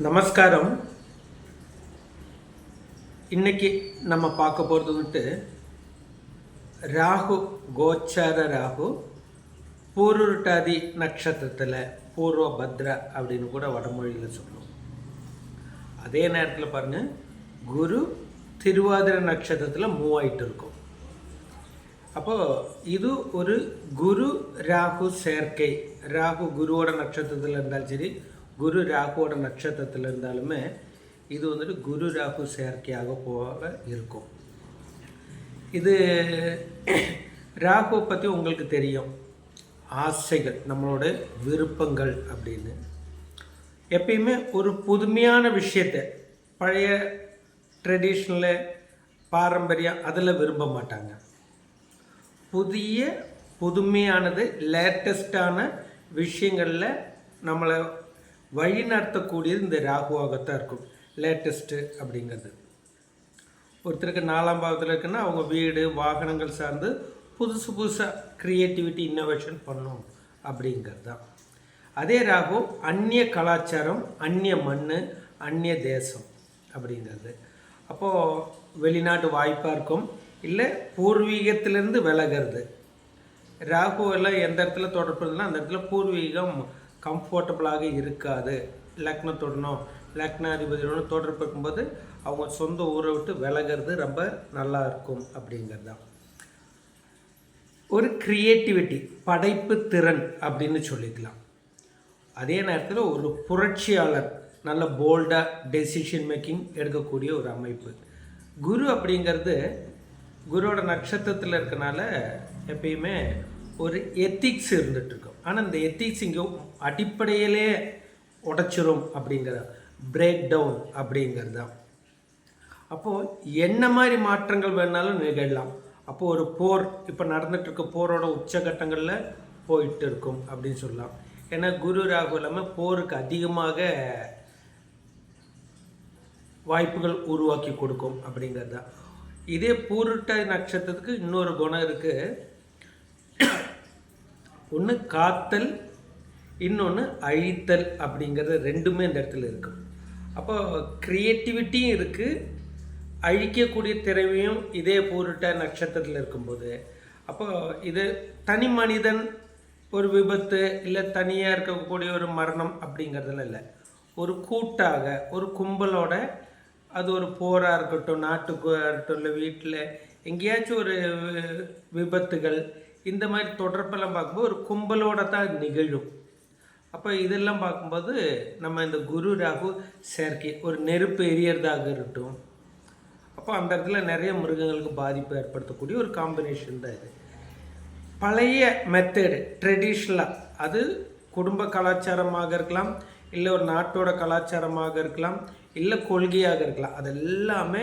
நமஸ்காரம். இன்னைக்கு நம்ம பார்க்க போகிறது வந்துட்டு ராகு கோச்சார ராகு பூருட்டாதி நட்சத்திரத்தில் பூர்வ பத்ரா அப்படின்னு கூட வடமொழியில் சொல்லுவோம் அதே நேரத்தில் பாருங்கள் குரு திருவாதிரை நட்சத்திரத்தில் மூவாயிட்டு இருக்கும். அப்போ இது ஒரு குரு ராகு சேர்க்கை. ராகு குருவோட நட்சத்திரத்தில் இருந்தாலும் சரி குரு ராகுவோட நட்சத்திரத்தில் இருந்தாலுமே இது வந்துட்டு குரு ராகு சேர்க்கையாக போக இருக்கும். இது ராகுவை பற்றி உங்களுக்கு தெரியும். ஆசைகள் நம்மளோட விருப்பங்கள் அப்படின்னு. எப்பயுமே ஒரு புதுமையான விஷயத்தை பழைய ட்ரெடிஷ்னலு பாரம்பரியம் அதில் விரும்ப மாட்டாங்க. புதிய புதுமையானது லேட்டஸ்டான விஷயங்களில் நம்மளை வழி நடத்தக்கூடியது இந்த ராகுவாகத்தான் இருக்கும். லேட்டஸ்ட்டு அப்படிங்கிறது. ஒருத்தருக்கு நாலாம் பாகத்தில் இருக்குன்னா அவங்க வீடு வாகனங்கள் சார்ந்து புதுசு புதுசாக க்ரியேட்டிவிட்டி இன்னோவேஷன் பண்ணும் அப்படிங்கிறது தான் அதே ராகு அந்நிய கலாச்சாரம் அந்நிய மண் அந்நிய தேசம் அப்படிங்கிறது. அப்போது வெளிநாட்டு வாய்ப்பாக இருக்கும். இல்லை பூர்வீகத்திலேருந்து விலகிறது. ராகு எல்லாம் எந்த இடத்துல தொடர்புனா அந்த இடத்துல பூர்வீகம் கம்ஃபர்டபுளாக இருக்காது. லக்னத்துடனோ லக்னாதிபதியுடனும் தொடர்பு இருக்கும்போது அவங்க சொந்த ஊரை விட்டு விலகிறது ரொம்ப நல்லா இருக்கும் அப்படிங்கிறது தான் ஒரு க்ரியேட்டிவிட்டி படைப்பு திறன் அப்படின்னு சொல்லிக்கலாம். அதே நேரத்தில் ஒரு புரட்சியாளர் நல்ல போல்டாக டெசிஷன் மேக்கிங் எடுக்கக்கூடிய ஒரு அமைப்பு. குரு அப்படிங்கிறது குருவோட நட்சத்திரத்தில் இருக்கனால எப்பயுமே ஒரு எத்திக்ஸ் இருந்துகிட்ருக்கும் ஆனால் இந்த எத்திக்ஸ் இங்கே அடிப்படையிலே உடைச்சிரும் அப்படிங்கிறத. பிரேக் டவுன் அப்படிங்கிறது. தான் அப்போது என்ன மாதிரி மாற்றங்கள் வேணாலும் நிகழலாம் அப்போது ஒரு போர் இப்போ நடந்துகிட்ருக்க இருக்க போரோட உச்சகட்டங்களில் போயிட்டு இருக்கும் அப்படின்னு சொல்லலாம். ஏன்னா குரு ராகு இல்லாமல் போருக்கு அதிகமாக வாய்ப்புகள் உருவாக்கி கொடுக்கும் அப்படிங்கிறது. தான் இதே பூருட்ட நட்சத்திரத்துக்கு இன்னொரு குணம் இருக்குது ஒன்று காத்தல் இன்னொன்று அழித்தல் அப்படிங்கிறது ரெண்டுமே இந்த இடத்துல இருக்கும் அப்போ க்ரியேட்டிவிட்டியும் இருக்குது அழிக்கக்கூடிய திறமையும் இதே போரிட்ட நட்சத்திரத்தில் இருக்கும்போது. அப்போ இது தனி மனிதன் ஒரு விபத்து இல்லை தனியாக இருக்கக்கூடிய ஒரு மரணம் அப்படிங்கிறதுல இல்லை. ஒரு கூட்டாக ஒரு கும்பலோட அது ஒரு போராக இருக்கட்டும் நாட்டுக்கு இருக்கட்டும் இல்லை வீட்டில் எங்கேயாச்சும் ஒரு விபத்துகள் இந்த மாதிரி தொடர்பெல்லாம் பார்க்கும்போது ஒரு கும்பலோட தான் நிகழும். அப்போ இதெல்லாம் பார்க்கும்போது நம்ம இந்த குரு ராகு செயற்கை ஒரு நெருப்பு எரியறதாக இருக்கட்டும். அப்போ அந்த இடத்துல நிறைய மிருகங்களுக்கு பாதிப்பு ஏற்படுத்தக்கூடிய ஒரு காம்பினேஷன் தான் இது. பழைய மெத்தடு ட்ரெடிஷ்னலாக அது குடும்ப கலாச்சாரமாக இருக்கலாம் இல்லை ஒரு நாட்டோட கலாச்சாரமாக இருக்கலாம் இல்லை கொள்கையாக இருக்கலாம். அது எல்லாமே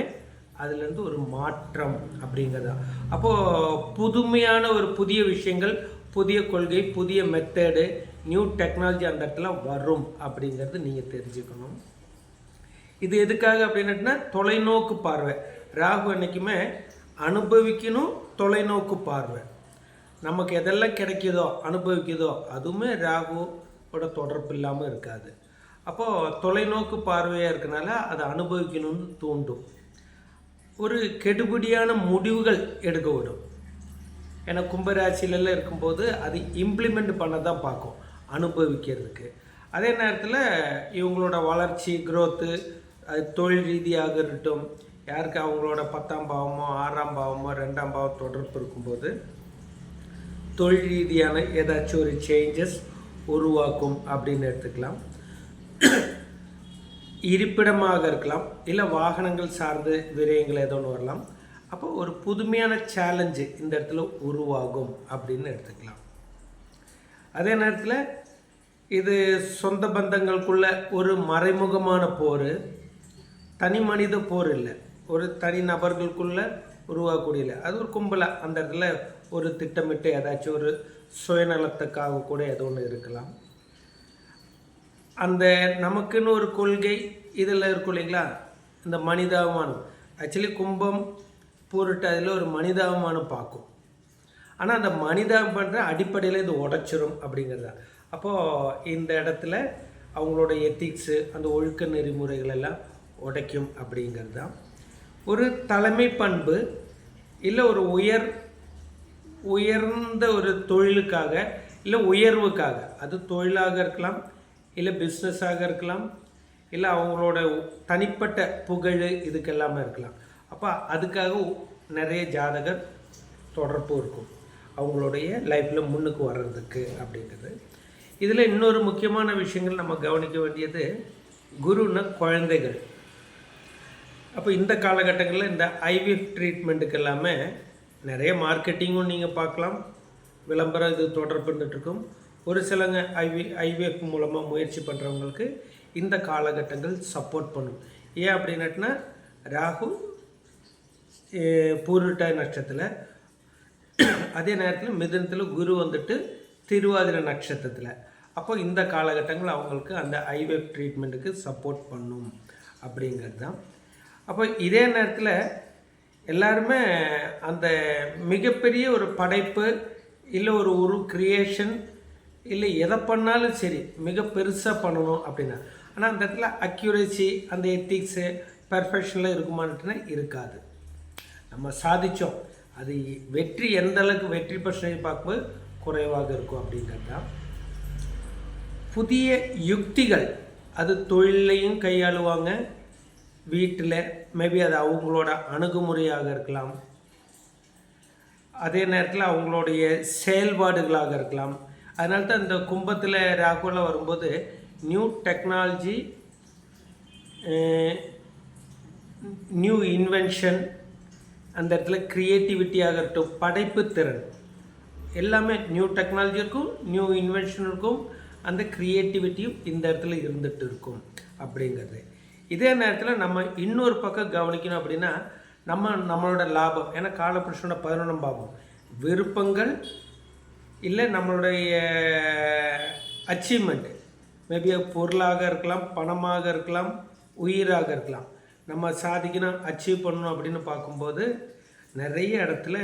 அதுலேருந்து ஒரு மாற்றம் அப்படிங்கிறது. அப்போது புதுமையான ஒரு புதிய விஷயங்கள் புதிய கொள்கை புதிய மெத்தடு நியூ டெக்னாலஜி அந்த இடத்துல வரும் அப்படிங்கிறது நீங்கள் தெரிஞ்சுக்கணும். இது எதுக்காக அப்படின்னா தொலைநோக்கு பார்வை. ராகு என்றைக்குமே அனுபவிக்கணும் தொலைநோக்கு பார்வை. நமக்கு எதெல்லாம் கிடைக்குதோ அனுபவிக்குதோ அதுவுமே ராகுவோட தொடர்பு இல்லாமல் இருக்காது. அப்போது தொலைநோக்கு பார்வையாக இருக்கனால அதை அனுபவிக்கணும்னு தூண்டும் ஒரு கெடுபிடியான முடிவுகள் எடுக்க விடும் ஏன்னா கும்பராசிலெல்லாம் இருக்கும்போது அது இம்ப்ளிமெண்ட் பண்ண தான் பார்க்கும் அனுபவிக்கிறதுக்கு. அதே நேரத்தில் இவங்களோட வளர்ச்சி க்ரோத்து அது தொழில் ரீதியாக இருக்கட்டும் யாருக்கு அவங்களோட பத்தாம் பாவமோ ஆறாம் பாவமோ ரெண்டாம் பாவம் தொடர்பு இருக்கும்போது தொழில் ரீதியான ஏதாச்சும் ஒரு சேஞ்சஸ் உருவாக்கும் அப்படின்னு எடுத்துக்கலாம். இருப்பிடமாக இருக்கலாம் இல்லை வாகனங்கள் சார்ந்து விரயங்கள் ஏதோ ஒன்று வரலாம். அப்போ ஒரு புதுமையான சேலஞ்சு இந்த இடத்துல உருவாகும் அப்படின்னு எடுத்துக்கலாம். அதே நேரத்தில் இது சொந்த பந்தங்களுக்குள்ள ஒரு மறைமுகமான போர் தனி மனித போர் இல்லை. ஒரு தனி நபர்களுக்குள்ள உருவாகக்கூடிய இல்லை. அது ஒரு கும்பலாக அந்த இடத்துல ஒரு திட்டமிட்டு ஏதாச்சும் ஒரு சுயநலத்துக்காக கூட ஏதோ ஒன்று இருக்கலாம். அந்த நமக்குன்னு ஒரு கொள்கை இதில் இருக்கும் இல்லைங்களா? இந்த மனிதாபிமானம். ஆக்சுவலி கும்பம் பொருட்டு அதில் ஒரு மனிதாபிமானம் பார்க்கும். ஆனால் அந்த மனிதாபிமான அடிப்படையில் இது உடச்சிரும் அப்படிங்கிறது. தான் அப்போது இந்த இடத்துல அவங்களோட எத்திக்ஸு அந்த ஒழுக்க நெறிமுறைகள் எல்லாம் உடைக்கும் அப்படிங்கிறது. தான் ஒரு தலைமை பண்பு இல்லை ஒரு உயர் உயர்ந்த ஒரு தொழிலுக்காக இல்லை உயர்வுக்காக அது தொழிலாக இருக்கலாம் இல்லை பிஸ்னஸாக இருக்கலாம் இல்லை அவங்களோட தனிப்பட்ட புகழ் இதுக்கெல்லாமே இருக்கலாம். அப்போ அதுக்காக நிறைய ஜாதகர் தொடர்பு இருக்கும். அவங்களுடைய லைஃப்பில் முன்னுக்கு வர்றதுக்கு அப்படிங்கிறது இதில் இன்னொரு முக்கியமான விஷயங்கள் நம்ம கவனிக்க வேண்டியது குருன்னா குழந்தைகள். அப்போ இந்த காலகட்டங்களில் இந்த ஐவிஎஃப் ட்ரீட்மெண்ட்டுக்கு எல்லாமே நிறைய மார்க்கெட்டிங்கும் நீங்கள் பார்க்கலாம். விளம்பரம் இது தொடர்புன்னுட்டு ஒரு சிலங்க ஐவி ஐவிஎஃப் மூலமாக முயற்சி பண்ணுறவங்களுக்கு இந்த காலகட்டங்கள் சப்போர்ட் பண்ணும். ஏன் அப்படின்னாட்டினா ராகு அஹ், நட்சத்திரத்தில் அதே நேரத்தில் மிதனத்தில் குரு வந்துட்டு திருவாதிரை நட்சத்திரத்தில். அப்போ இந்த காலகட்டங்கள் அவங்களுக்கு அந்த ஐவேப் ட்ரீட்மெண்ட்டுக்கு சப்போர்ட் பண்ணும் அப்படிங்கிறது தான் அப்போ இதே நேரத்தில் எல்லாருமே அந்த மிகப்பெரிய ஒரு படைப்பு இல்லை ஒரு ஒரு கிரியேஷன் இல்லை எதை பண்ணாலும் சரி மிக பெருசாக பண்ணணும் அப்படின்னா. ஆனால் அந்த இடத்துல அக்யூரேசி அந்த எத்திக்ஸு பெர்ஃபெக்ஷனில் இருக்குமான்ட்டுனா இருக்காது. நம்ம சாதித்தோம் அது வெற்றி எந்த அளவுக்கு வெற்றி பர்சன்டேஜ் பார்க்கும்போது குறைவாக இருக்கும் அப்படிங்கிறது தான். புதிய யுக்திகள் அது தொழிலையும் கையாளுவாங்க. வீட்டில் மேபி அது அவங்களோட அணுகுமுறையாக இருக்கலாம். அதே நேரத்தில் அவங்களுடைய செயல்பாடுகளாக இருக்கலாம். அதனால தான் இந்த கும்பத்தில் ராகுவில் வரும்போது நியூ டெக்னாலஜி நியூ இன்வென்ஷன் அந்த இடத்துல க்ரியேட்டிவிட்டியாக இருக்கட்டும் படைப்பு திறன். எல்லாமே நியூ டெக்னாலஜி இருக்கும் நியூ இன்வென்ஷன் இருக்கும் அந்த க்ரியேட்டிவிட்டியும் இந்த இடத்துல இருந்துட்டு இருக்கும் அப்படிங்கிறது. இதே நேரத்தில் நம்ம இன்னொரு பக்கம் கவனிக்கணும் அப்படின்னா நம்ம நம்மளோட லாபம் ஏன்னா காலபுருஷனோட பதினொன்றாம் பாவம். விருப்பங்கள் இல்லை நம்மளுடைய அச்சீவ்மெண்ட் மேபி பொருளாக இருக்கலாம் பணமாக இருக்கலாம் உயிராக இருக்கலாம். நம்ம சாதிக்கணும் அச்சீவ் பண்ணணும் அப்படின்னு பார்க்கும்போது நிறைய இடத்துல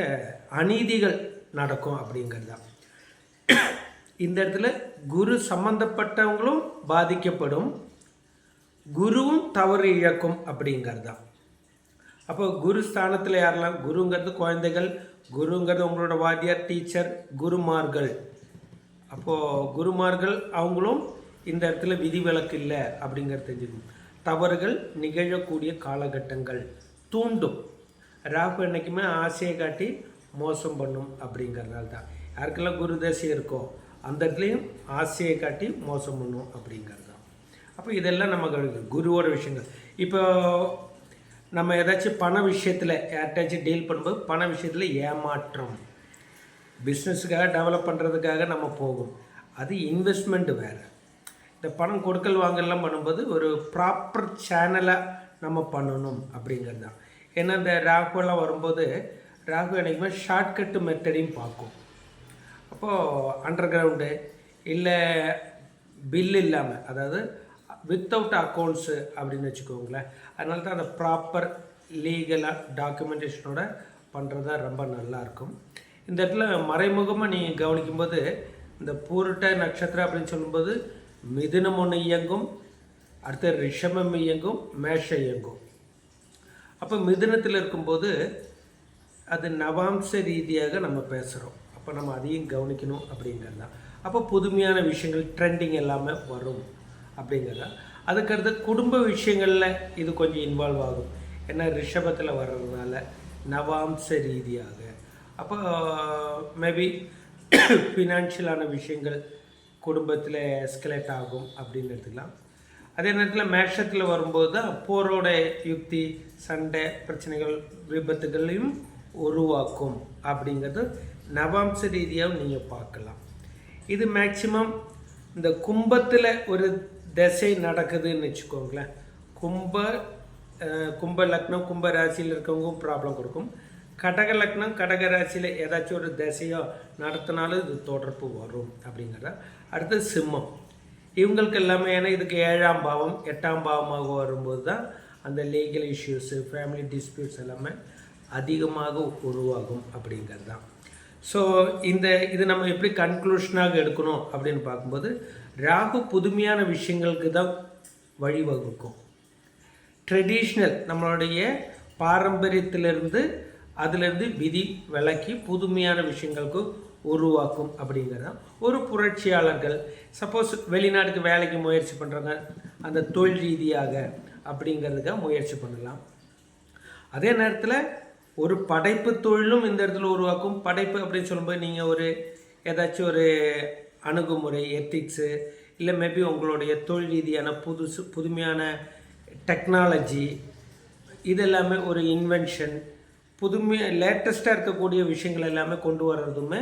அநீதிகள் நடக்கும் அப்படிங்கிறது தான். இந்த இடத்துல குரு சம்பந்தப்பட்டவங்களும் பாதிக்கப்படும். குருவும் தவறு இழக்கும் அப்படிங்கிறது தான். அப்போ குரு ஸ்தானத்தில் யாரெல்லாம் குருங்கிறது குழந்தைகள் குருங்கிறது உங்களோட வாத்தியார் டீச்சர் குருமார்கள். அப்போது குருமார்கள் அவங்களும் இந்த இடத்துல விதிவிலக்கு இல்லை அப்படிங்கிறது தெரிஞ்சுக்கணும். தவறுகள் நிகழக்கூடிய காலகட்டங்கள். தூண்டும். ராகு என்றைக்குமே ஆசையை காட்டி மோசம் பண்ணும் அப்படிங்கிறதால தான். யாருக்கெல்லாம் குரு தசை இருக்கோ அந்த இடத்துலையும் ஆசையை காட்டி மோசம் பண்ணும் அப்படிங்கிறது தான். அப்போ இதெல்லாம் நம்ம குருவோட விஷயங்கள். இப்போ நம்ம ஏதாச்சும் பண விஷயத்தில் யார்கிட்டயாச்சும் டீல் பண்ணும்போது பண விஷயத்தில் ஏமாற்றம். பிஸ்னஸுக்காக டெவலப் பண்ணுறதுக்காக நம்ம போகும். அது இன்வெஸ்ட்மெண்ட் வேறு. இந்த பணம் கொடுக்கல் வாங்கலாம் பண்ணும்போது ஒரு ப்ராப்பர் சேனலாக நம்ம பண்ணணும் அப்படிங்கிறது தான். ஏன்னா இந்த ராகுலாம் வரும்போது ராகு என்றைக்குமே ஷார்ட்கட்டு மெத்தடையும் பார்க்கும். அப்போது அண்டர் கிரவுண்டு இல்லை பில் இல்லாமல் அதாவது வித்தவுட் அக்கௌண்ட்ஸு அப்படின்னு வச்சுக்கோங்களேன். அதனால தான் அந்த ப்ராப்பர் லீகலாக டாக்குமெண்டேஷனோட பண்ணுறது தான் ரொம்ப நல்லாயிருக்கும் இந்த இடத்துல மறைமுகமாக நீங்கள் கவனிக்கும்போது இந்த பூருட்ட நட்சத்திரம் அப்படின்னு சொல்லும்போது மிதுனம் ஒன்று இயங்கும் அடுத்து ரிஷமம் இயங்கும் மேஷம் இயங்கும். அப்போ மிதுனத்தில் இருக்கும்போது அது நவாம்ச ரீதியாக நம்ம பேசுகிறோம் அப்போ நம்ம அதையும் கவனிக்கணும் அப்படிங்கிறது தான் அப்போ புதுமையான விஷயங்கள் ட்ரெண்டிங் எல்லாமே வரும். அப்படிங்கிறது. அதுக்கடுத்து குடும்ப விஷயங்களில் இது கொஞ்சம் இன்வால்வ் ஆகும். ஏன்னா ரிஷபத்தில் வர்றதுனால நவாம்ச ரீதியாக. அப்போ மேபி ஃபினான்ஷியலான விஷயங்கள் குடும்பத்தில் எஸ்கலேட் ஆகும் அப்படின்னு எடுத்துக்கலாம். அதே நேரத்தில் மேஷத்தில் வரும்போது தான் போரோட யுக்தி சண்டை பிரச்சனைகள் விபத்துகளையும் உருவாக்கும் அப்படிங்கிறது நவாம்ச ரீதியாகவும் நீங்கள் பார்க்கலாம். இது மேக்சிமம் இந்த கும்பத்தில் ஒரு திசை நடக்குதுன்னு வச்சுக்கோங்களேன். கும்ப கும்ப லக்னம் கும்ப ராசியில் இருக்கவங்களும் ப்ராப்ளம் கொடுக்கும். கடக லக்னம் கடக ராசியில் ஏதாச்சும் ஒரு திசையோ நடத்தினாலும் இது தொடர்பு வரும் அப்படிங்கிறத. அடுத்து சிம்மம். இவங்களுக்கு எல்லாமே ஏன்னா இதுக்கு ஏழாம் பாவம் எட்டாம் பாவமாக வரும்போது தான் அந்த லீகல் இஷ்யூஸு ஃபேமிலி டிஸ்பியூட்ஸ் எல்லாமே அதிகமாக உருவாகும் அப்படிங்கிறது தான் ஸோ இந்த இது நம்ம எப்படி கன்க்ளூஷனாக எடுக்கணும் அப்படின்னு பார்க்கும்போது ராகு புதுமையான விஷயங்களுக்கு தான் வழிவகுக்கும். ட்ரெடிஷ்னல் நம்மளுடைய பாரம்பரியத்திலிருந்து அதிலிருந்து விதி விலக்கி புதுமையான விஷயங்களுக்கு உருவாக்கும் அப்படிங்கிறது தான். ஒரு புரட்சியாளர்கள் சப்போஸ் வெளிநாட்டுக்கு வேலைக்கு முயற்சி பண்ணுறாங்க அந்த தொழில் ரீதியாக அப்படிங்கிறதுக்காக முயற்சி பண்ணலாம். அதே நேரத்தில் ஒரு படைப்பு தொழிலும் இந்த இடத்துல உருவாக்கும். படைப்பு அப்படின்னு சொல்லும்போது நீங்கள் ஒரு ஏதாச்சும் ஒரு அணுகுமுறை எத்திக்ஸு இல்லை மேபி உங்களுடைய தொழில் ரீதியான புதுசு புதுமையான டெக்னாலஜி இது எல்லாமே ஒரு இன்வென்ஷன் புதுமை லேட்டஸ்ட்டாக இருக்கக்கூடிய விஷயங்கள் எல்லாமே கொண்டு வர்றதுமே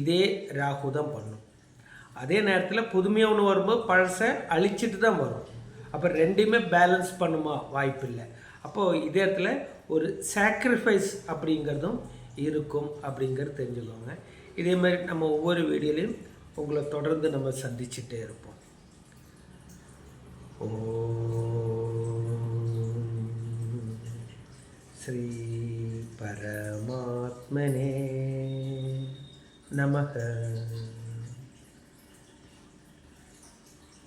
இதே ராகு தான் பண்ணும். அதே நேரத்தில் புதுமையாக ஒன்று வரும்போது பழசை அழிச்சிட்டு தான் வரும். அப்போ ரெண்டையுமே பேலன்ஸ் பண்ணுமா? வாய்ப்பில்லை. அப்போது இதே இடத்துல ஒரு சாக்ரிஃபைஸ் அப்படிங்கிறதும் இருக்கும் அப்படிங்கிறது தெரிஞ்சுக்கோங்க. இதே மாதிரி நம்ம ஒவ்வொரு வீடியோலையும் உங்களை தொடர்ந்து நம்ம சந்திச்சுட்டே இருப்போம். ஓ ஸ்ரீ பரமாத்மனே நமக.